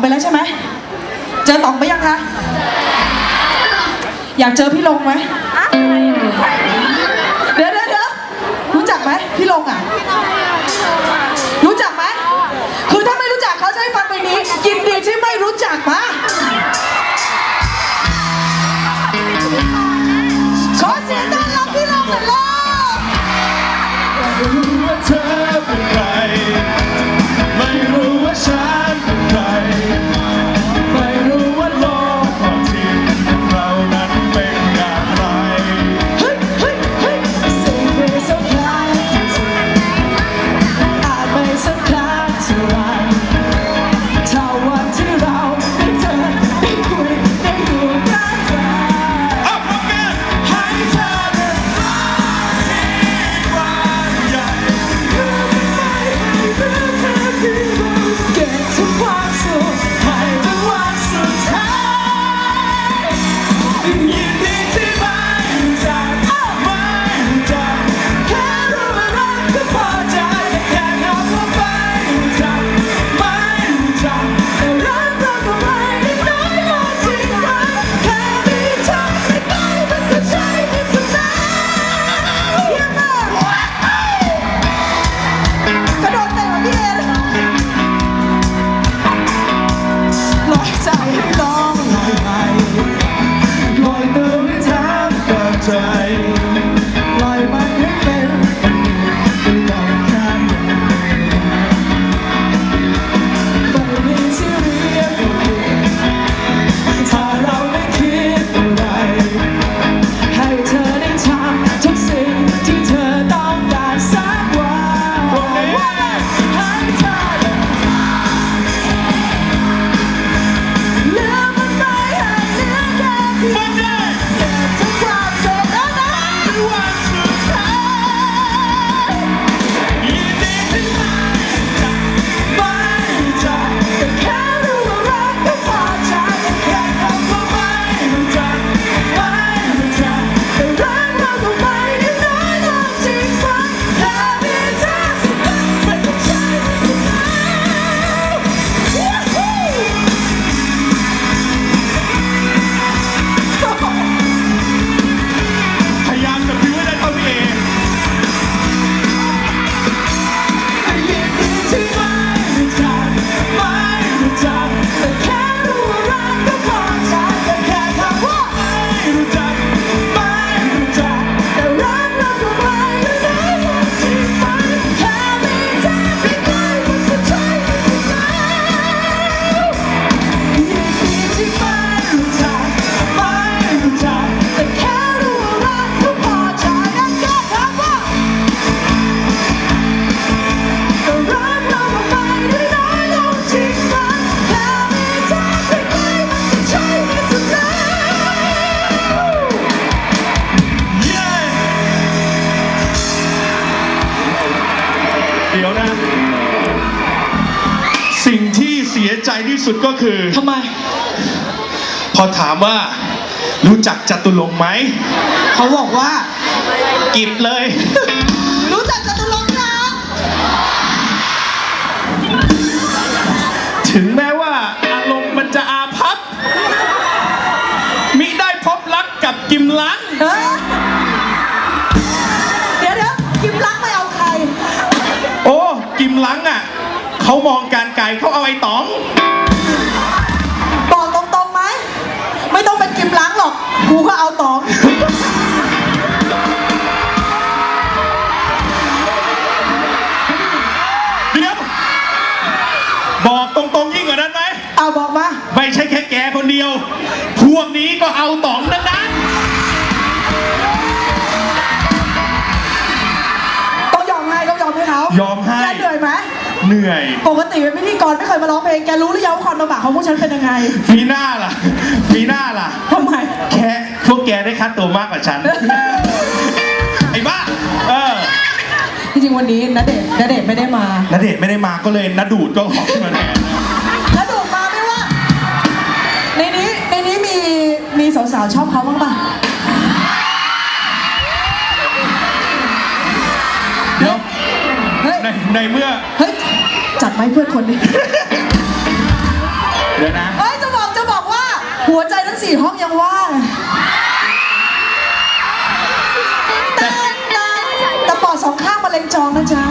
ไปแล้วใช่ไหมเจอต๋องไปยังคะอยากเจอพี่ลงไหมเดี๋ยวเดี๋ยวเดี๋ยวรู้จักไหมพี่ลงอะ รู้จักำ ยวนะ สิ่งที่เสียใจที่สุดก็คือ ทำไม พอถามว่า รู้จักจตุรงค์ไหม เขาบอกว่า กิบเลย รู้จักจตุรงค์นะถึงแม้ว่าอารมณ์มันจะอาพับมิได้พบรักกับกิมลัง เออ เขามองการไกลเขาเอาไอ้ต๋องบอกตรงๆไหม ไม่ต้องเป็นกิมรักหรอก กูก็เอาตอง เดี๋ยวบอกตรงๆยิ่งกว่านั้นไหมเอาบอกมา ไม่ใช่แค่แกคนเดียว พวกนี้ก็เอาต๋องดังนั้นต้องยอมให้ต้องยอมให้เขายอมให้ แกเหนื่อยไหม เหนื่อย ปกติเป็นพิธีกรไม่เคยมาร้องเพลงแกรู้หรือยังว่าความลำบากของพวกฉันเป็นยังไงมีหน้าล่ะ มีหน้าล่ะ ทำไม แค่พวกแกได้คัดตัวมากกว่าฉัน ไอ้บ้า เออจริงๆวันนี้ณเดชน์ณเดชน์ไม่ได้มาณเดชน์ไม่ได้มาก็เลยนดูดก็ขอขึ้นมาแทนแล้วดูมาไม่ว่า ในนี้ในนี้มีมีสาวๆชอบเขาบ้างป่ะเดี๋ยว เฮ้ยในในเมื่อ เฮ้ย จัดไม้เพื่อนคนนี้เดี๋ยวนะเฮ้ยจะบอกจะบอกว่า หัวใจทั้งสี่ห้องยังว่างแต่แต่แต่ปอดสองข้างมะเร็งจองนะจ๊ะ